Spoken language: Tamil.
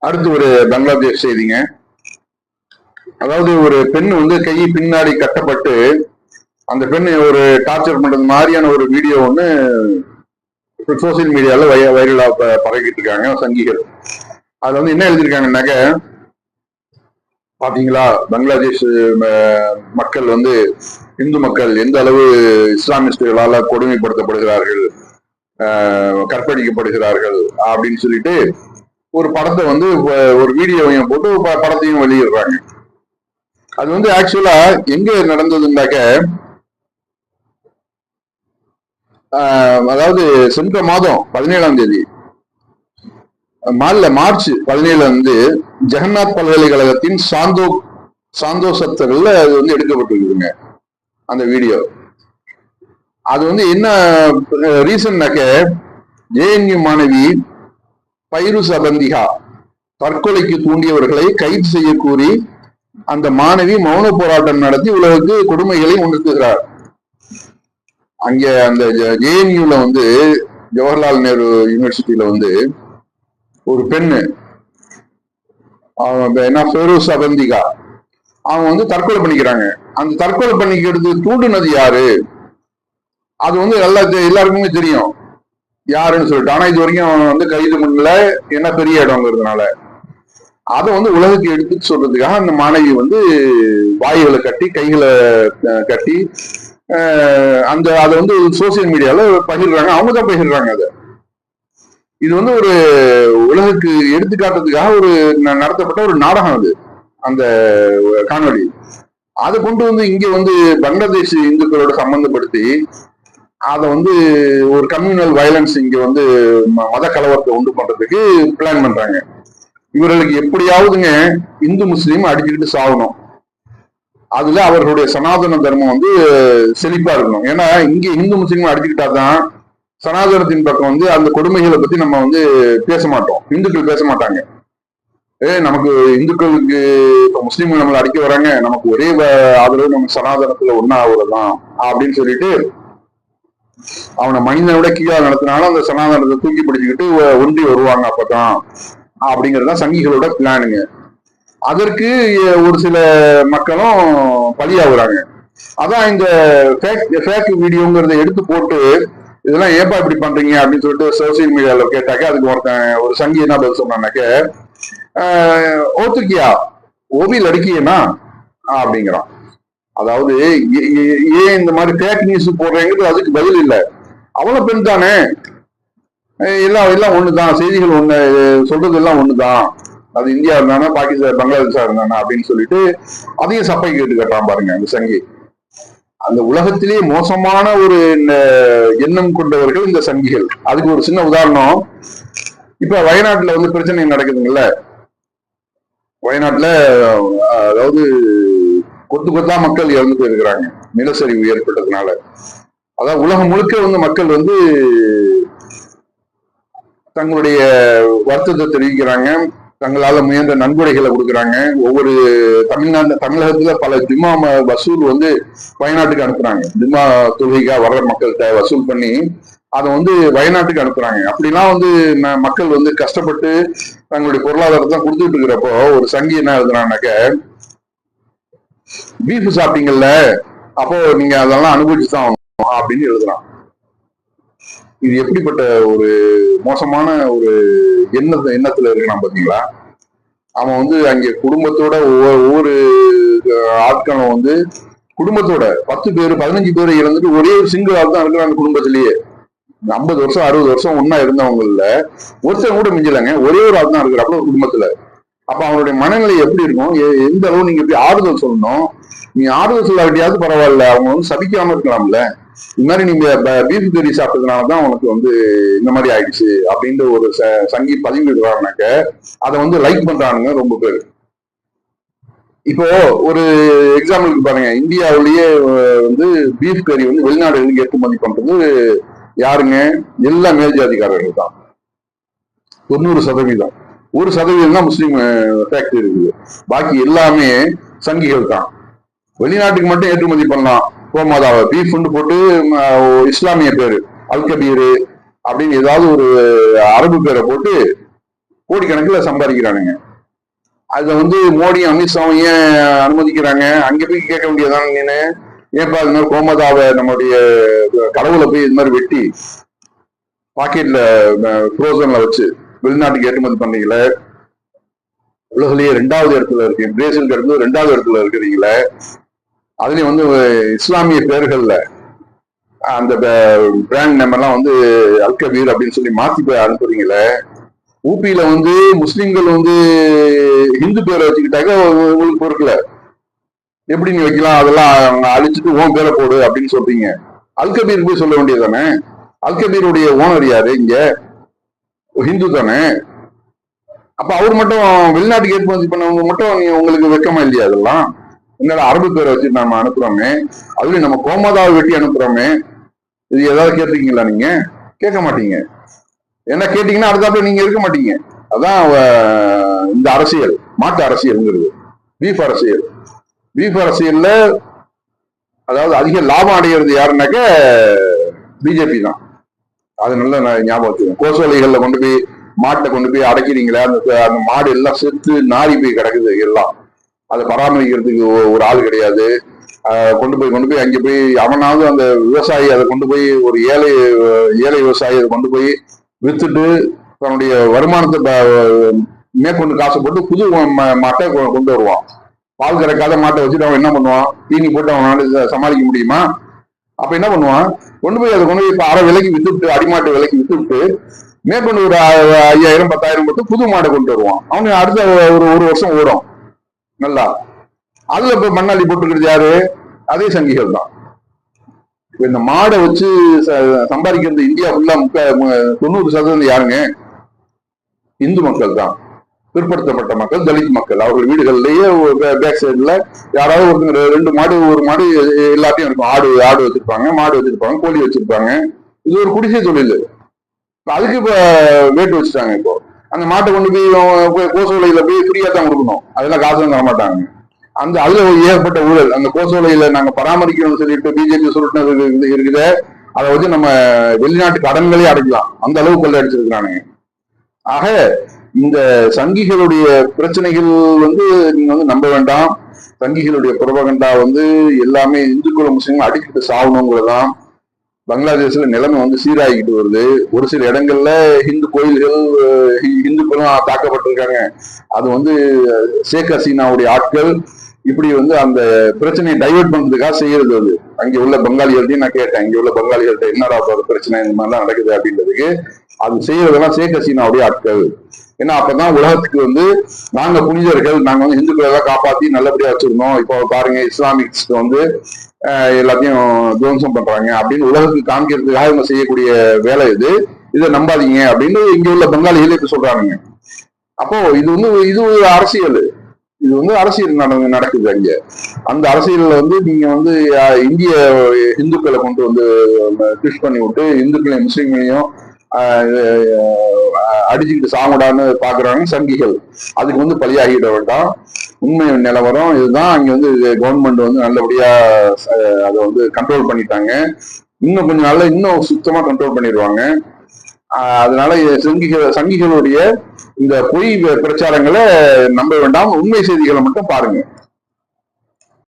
அடுத்து ஒரு பங்களாதேஷ் செய்திங்க. அதாவது ஒரு பெண் வந்து கை பின்னாடி கட்டப்பட்டு அந்த பெண் ஒரு டார்ச்சர் பண்றது மாதிரியான ஒரு வீடியோ ஒன்று சோசியல் மீடியால வை வைரலா பரவிக்கிட்டு இருக்காங்க சங்கிகள். அதுல வந்து என்ன எழுதியிருக்காங்கன்னாக்க பாத்தீங்களா? பங்களாதேஷ் ம- மக்கள் வந்து இந்து மக்கள் எந்த அளவு இஸ்லாமிஸ்டுகளால கொடுமைப்படுத்தப்படுகிறார்கள் கற்பழிக்கப்படுகிறார்கள் அப்படின்னு சொல்லிட்டு ஒரு படத்தை வந்து ஒரு வீடியோவையும் போட்டு ப- படத்தையும் வெளியிடுறாங்க. அது வந்து ஆக்சுவலா எங்க நடந்ததுன்னாக்க ஆஹ் அதாவது சென்ற மாதம் பதினேழாம் தேதி மார்ல மார்ச் பதினேழுல வந்து ஜெகநாத் பல்கலைக்கழகத்தின் சாந்தோ சாந்தோசத்தகள்ல அது வந்து எடுக்கப்பட்டிருக்குதுங்க அந்த வீடியோ. அது வந்து என்ன ரீசன்னாக்க ஜேஎன்யூ மாணவி பைரு சபந்திகா தற்கொலைக்கு தூண்டியவர்களை கைது செய்ய கூறி அந்த மாணவி மௌன போராட்டம் நடத்தி உலகுக்கு கொடுமைகளை உணர்த்துகிறார் அங்க அந்த ஜேஎன்யூல வந்து ஜவஹர்லால் நேரு யூனிவர்சிட்டியில வந்து ஒரு பெண்ணு. அவன் என்ன? ஃபெரோஸ் அவந்திகா அவங்க வந்து தற்கொலை பண்ணிக்கிறாங்க. அந்த தற்கொலை பண்ணிக்கிறது தூண்டுனது யாரு? அது வந்து எல்லா எல்லாருக்குமே தெரியும். யாருன்னு சொல்லிட்டு. ஆனா இது வரைக்கும் அவன் வந்து கைது பண்ணல. என்ன பெரிய இடங்கிறதுனால அதை வந்து உலகுக்கு எடுத்து சொல்றதுக்காக அந்த மாணவி வந்து வாய்களை கட்டி கைகளை கட்டி அஹ், அந்த அதை வந்து சோசியல் மீடியால பகிர்றாங்க. அவங்க தான் பகிர்றாங்க அதை. இது வந்து ஒரு உலகுக்கு எடுத்துக்காட்டுறதுக்காக ஒரு நடத்தப்பட்ட ஒரு நாடகம் அது. அந்த காணொளி. அதை கொண்டு வந்து இங்க வந்து பங்களாதேஷ் இந்துக்களோட சம்பந்தப்படுத்தி அதை வந்து ஒரு கம்யூனல் வயலன்ஸ் இங்க வந்து ம- மத கலவரத்தை உண்டு பண்றதுக்கு பிளான் பண்றாங்க. இவர்களுக்கு எப்படியாவதுங்க இந்து முஸ்லீம் அடிச்சுக்கிட்டு சாகணும். அதுல அவர்களுடைய சனாதன தர்மம் வந்து செழிப்பா இருக்கணும். ஏன்னா இங்க இந்து முஸ்லீம் அடிச்சுக்கிட்டா தான் சனாதனத்தின் பக்கம் வந்து அந்த கொடுமைகளை பத்தி நம்ம வந்து பேச மாட்டோம். இந்துக்கள் பேச மாட்டாங்க. ஏ நமக்கு இந்துக்களுக்கு இப்ப முஸ்லீம்கள் நம்மளை அடிக்க வராங்க. நமக்கு ஒரே வ- ஆதரவு நம்ம சனாதனத்துல ஒன்னா ஆகுறதுதான் அப்படின்னு சொல்லிட்டு அவனை மனிதனை விட கீழா நடத்தினாலும் அந்த சனாதனத்தை தூக்கி பிடிச்சுக்கிட்டு ஒன்றி வருவாங்க அப்பதான். அப்படிங்கறதுதான் சங்கிகளோட பிளானுங்க அதற்கு ஒரு சில மக்களும் பலியாகுறாங்க. அதான் இந்த ஃபேக் வீடியோங்கிறத எடுத்து போட்டு இதெல்லாம் ஏப்பா இப்படி பண்றீங்க? அப்படின்னு சொல்லிட்டு சோசியல் மீடியால கேட்டாக்க அதுக்கு ஒருத்தன் ஒரு சங்கி என்ன பதில் ஆஹ் ஓத்துக்கியா ஓவியில் லடுக்கியனா அப்படிங்கிறான். அதாவது ஏ- ஏ- ஏன் இந்த மாதிரி ஃபேக் நியூஸ் போடுறேங்கிறது அதுக்கு பதில் இல்லை. அவ்வளோ பெண் தானே? எல்லாம் எல்லாம் ஒன்று தான் செய்திகள் ஒன்று சொல்றது எல்லாம் தான் அது இந்தியா இருந்தானா பாகிஸ்தான் பங்களாதேஷா இருந்தானா அப்படின்னு சொல்லிட்டு அதையும் சப்பை கேட்டு கட்டுறான் பாருங்க அந்த சங்கி. அந்த உலகத்திலேயே மோசமான ஒரு எண்ணம் கொண்டவர்கள் இந்த சங்கிகள். அதுக்கு ஒரு சின்ன உதாரணம். இப்ப வயநாட்டுல வந்து பிரச்சனை நடக்குதுங்கல்ல? வயநாட்டுல அதாவது கொத்து கொத்தா மக்கள் இறந்து போயிருக்கிறாங்க. நிலச்சரிவு ஏற்பட்டதுனால. அதாவது உலகம் முழுக்க வந்து மக்கள் வந்து தங்களுடைய வருத்தத்தை தெரிவிக்கிறாங்க. தங்களால் முயன்ற நன்கொடைகளை கொடுக்குறாங்க. ஒவ்வொரு தமிழ்நாடு தமிழகத்துல பல ஜும்மா ம- வசூல் வந்து வயநாட்டுக்கு அனுப்புறாங்க. ஜும்மா தொழுகைக்கா வர்ற மக்கள்கிட்ட வசூல் பண்ணி அதை வந்து வயநாட்டுக்கு அனுப்புறாங்க. அப்படிலாம் வந்து மக்கள் வந்து கஷ்டப்பட்டு தங்களுடைய பொருளாதாரத்தை கொடுத்துட்டு இருக்கிறப்போ ஒரு சங்கி என்ன எழுதுறான்னாக்க பீஃப் சாப்பிட்டீங்கல்ல அப்போ நீங்க அதெல்லாம் அனுபவிச்சு தான் ஆகணும் அப்படின்னு எழுதுறான். இது எப்படிப்பட்ட ஒரு மோசமான ஒரு எண்ண எண்ணத்துல இருக்கான் பாத்தீங்களா? அவன் வந்து அங்க குடும்பத்தோட ஒவ்வொரு ஒவ்வொரு ஆட்களும் வந்து குடும்பத்தோட பத்து பேர் பதினஞ்சு பேர் இறந்துட்டு ஒரே ஒரு சிங்கிள் ஆள் தான் இருக்கிறான் அந்த குடும்பத்திலேயே ஐம்பது வருஷம் அறுபது வருஷம் ஒன்னா இருந்தவங்கல்ல ஒருத்தன் கூட மிஞ்சலங்க ஒரே ஒரு ஆள் தான் இருக்கிறாப்புல ஒரு குடும்பத்துல. அப்ப அவனுடைய மனநிலை எப்படி இருக்கும்? எ- எந்த அளவு நீங்க எப்படி ஆறுதல் சொல்லணும்? நீ ஆறுதல் சொல்லாட்டியாவது பரவாயில்ல அவங்க வந்து சபிக்காம இருக்கலாம்ல. இது மாதிரி நீங்க பீஃப் கறி சாப்பிட்டதுனால தான் உனக்கு வந்து இந்த மாதிரி ஆயிடுச்சு அப்படின்ற ஒரு ச- சங்கி பதிவிடுறாங்கனாக்க அதை வந்து லைக் பண்றானுங்க ரொம்ப பேர். இப்போ ஒரு எக்ஸாம்பிளுக்கு பாருங்க. இந்தியாவிலேயே வந்து பீஃப் கறி வந்து வெளிநாடுகளுக்கு ஏற்றுமதி பண்றது யாருங்க? எல்லா மேல் ஜாதிக்காரர்கள் தான். தொண்ணூறு சதவீதம். ஒரு சதவீதம் தான் முஸ்லீம் ஃபேக்டரி இருக்குது. பாக்கி எல்லாமே சங்கிகள் தான். வெளிநாட்டுக்கு மட்டும் ஏற்றுமதி பண்ணலாம். கோமாதாவை பீஃப்னு போட்டு இஸ்லாமிய பேரு அல்கபீரு அப்படின்னு ஏதாவது ஒரு அரபு பேரை போட்டு கோடிக்கணக்கில் சம்பாதிக்கிறானுங்க. அதை வந்து மோடி அமித்ஷாவும் ஏன் அனுமதிக்கிறாங்க? அங்கே போய் கேட்க வேண்டியதானே நீனு ஏன்பா இது மாதிரி கோமதாவை நம்மளுடைய கடவுளை போய் இது மாதிரி வெட்டி பாக்கெட்ல ஃப்ரோசன்ல வச்சு வெளிநாட்டுக்கு ஏற்றுமதி பண்ணீங்கள? உலகிலேயே ரெண்டாவது இடத்துல இருக்கு. பிரேசிலுக்கு அடுத்து ரெண்டாவது இடத்துல இருக்கிறீங்கள? அதுலயும் வந்து இஸ்லாமிய பேர்கள்ல அந்த பிராண்ட் நேமெல்லாம் வந்து அல்கபீர் அப்படின்னு சொல்லி மாத்தி போய் அனுப்புறீங்களே? ஊபியில வந்து முஸ்லிம்கள் வந்து இந்து பேரை வச்சுக்கிட்டாக்க உங்களுக்கு பொறுக்கல. எப்படி நீ வைக்கலாம்? அதெல்லாம் அழிச்சுட்டு ஓன் பேரை போடு அப்படின்னு சொல்றீங்க. அல்கபீர் போய் சொல்ல வேண்டியது தானே அல்கபீருடைய ஓனர் யாரு இங்க? ஹிந்து தானே? அப்ப அவர் மட்டும் வெளிநாட்டுக்கு ஏற்றுமதி பண்ணவங்க மட்டும் நீ உங்களுக்கு வெக்கமா இல்லையா அதெல்லாம்? என்னடா அரபு பேரை வச்சு நம்ம அனுப்புறோமே? அதுலயும் நம்ம கோமதாவை வெட்டி அனுப்புறோமே? இது ஏதாவது கேட்டிருக்கீங்களா நீங்க? கேட்க மாட்டீங்க. என்ன கேட்டீங்கன்னா அடுத்தாப்புல நீங்க இருக்க மாட்டீங்க. அதான் இந்த அரசியல். மாட்டு அரசியல்ங்கிறது. பீஃப் அரசியல். பீஃப் அரசியல்ல அதாவது அதிக லாபம் அடைகிறது யாருன்னாக்க பிஜேபி தான். அது நல்ல நான் ஞாபகம் வச்சுக்கோங்க கோசோலைகள்ல கொண்டு போய் மாட்டை கொண்டு போய் அடைக்கிறீங்களே அந்த அந்த மாடு எல்லாம் செத்து நாரி போய் கிடக்குது எல்லாம். அதை பராமரிக்கிறதுக்கு ஒரு ஆள் கிடையாது. கொண்டு போய் கொண்டு போய் அங்கே போய் அவனாவது அந்த விவசாயி அதை கொண்டு போய் ஒரு ஏழை ஏழை விவசாயி அதை கொண்டு போய் வித்துட்டு தன்னுடைய வருமானத்தை மேற்கொண்டு காசு போட்டு புது ம- மாட்டை கொ- கொண்டு வருவான். பால் கறக்காத மாட்டை வச்சுட்டு அவன் என்ன பண்ணுவான்? தீனி போட்டு அவனால சமாளிக்க முடியுமா? அப்ப என்ன பண்ணுவான்? கொண்டு போய் அதை கொண்டு போய் இப்ப அரை விலைக்கு வித்துட்டு அடிமாட்டு விலைக்கு வித்துட்டு மேற்கொண்டு ஒரு ஐயாயிரம் பத்தாயிரம் கொடுத்து புது மாடை கொண்டு வருவான். அவனுக்கு அடுத்த ஒரு ஒரு வருஷம் ஓடும். நல்லா. அதுல இப்ப மண்ணாளி போட்டுக்கிறது யாரு? அதே சங்கிகள் தான். இப்ப இந்த மாடை வச்சு ச- சம்பாதிக்கிறது இந்தியா ஃபுல்லா முக்க தொண்ணூறு சதவீதம் யாருங்க? இந்து மக்கள் தான். பிற்படுத்தப்பட்ட மக்கள் தலித் மக்கள். அவர்கள் வீடுகள்லயே பேக் சைடுல யாராவது ஒருத்தங்க ரெண்டு மாடு ஒரு மாடு எல்லாத்தையும் இருக்கும். ஆடு ஆடு வச்சிருப்பாங்க மாடு வச்சிருப்பாங்க கோழி வச்சிருப்பாங்க. இது ஒரு குடிசை தொழில். அதுக்கு இப்ப வேட்டு வச்சுட்டாங்க இப்போ. அந்த மாட்டை கொண்டு போய் கோசோலையில போய் ஃப்ரீயா தான் கொடுக்கணும். அதெல்லாம் காசு தர மாட்டாங்க. அந்த அதுல ஏற்பட்ட ஊழல். அந்த கோசோலையில நாங்க பராமரிக்கணும்னு சொல்லிட்டு பிஜேபி சொல்லிட்டு இருக்குது. அதை வச்சு நம்ம வெளிநாட்டு கடன்களே அடைக்கலாம். அந்த அளவுக்கு கொள்ள அடிச்சிருக்கிறானுங்க ஆக இந்த சங்கிகளுடைய பிரச்சனைகள் வந்து நீங்க வந்து நம்ப வேண்டாம். சங்கிகளுடைய புரபகண்டா வந்து எல்லாமே இந்துக்களும் முஸ்லீம்களும் அடிக்கிட்டு சாகணுங்கிறதான் பங்களாதேஷ்ல நிலைமை வந்து சீராகிக்கிட்டு வருது. ஒரு சில இடங்கள்ல ஹிந்து கோயில்கள் இந்துக்களும் தாக்கப்பட்டிருக்காங்க. அது வந்து ஷேக் ஹசீனாவுடைய ஆட்கள் இப்படி வந்து அந்த பிரச்சனையை டைவெர்ட் பண்றதுக்காக செய்யறது அது. அங்க உள்ள பங்காளிகள்டையும் நான் கேட்டேன். இங்க உள்ள பங்காளிகள்ட்ட என்னடா இப்ப பிரச்சனை இந்த மாதிரிலாம் நடக்குது அப்படின்றதுக்கு. அது செய்யறதெல்லாம் ஷேக் ஹசீனாவுடைய ஆட்கள். ஏன்னா அப்பதான் உலகத்துக்கு வந்து நாங்க புனிதர்கள் நாங்க வந்து ஹிந்துக்களை எல்லாம் காப்பாத்தி நல்லபடியா வச்சிருந்தோம். இப்போ பாருங்க இஸ்லாமிக்ஸ் வந்து எல்லாத்தையும் துவம்சம் பண்றாங்க அப்படின்னு உலகத்துக்கு காமிக்கிறதுக்காக இவங்க செய்யக்கூடிய வேலை இது. இதை நம்பாதீங்க அப்படின்னு இங்க உள்ள பங்காளிகள் இப்ப சொல்றாங்க அப்போ இது வந்து இது ஒரு அரசியல். இது வந்து அரசியல் நட- நடக்குது அங்க. அந்த அரசியல்ல வந்து நீங்க வந்து இந்திய இந்துக்களை கொண்டு வந்து ட்விஸ்ட் பண்ணி விட்டு இந்துக்களையும் முஸ்லீம்களையும் அடிச்சுக்கிட்டு சாமுடான்னு பாக்குறாங்க சங்கிகள். அதுக்கு வந்து பலியாகிட வேண்டாம் உண்மை நிலவரம் இதுதான். அங்க வந்து கவர்மெண்ட் வந்து நல்லபடியா அதை வந்து கண்ட்ரோல் பண்ணிட்டாங்க. இன்னும் கொஞ்ச நாள்ல இன்னும் சுத்தமா கண்ட்ரோல் பண்ணிடுவாங்க. அதனால சங்கிகள் சங்கிகளுடைய இந்த பொய் பிரச்சாரங்களை நம்ப வேண்டாம். உண்மை செய்திகளை மட்டும் பாருங்க.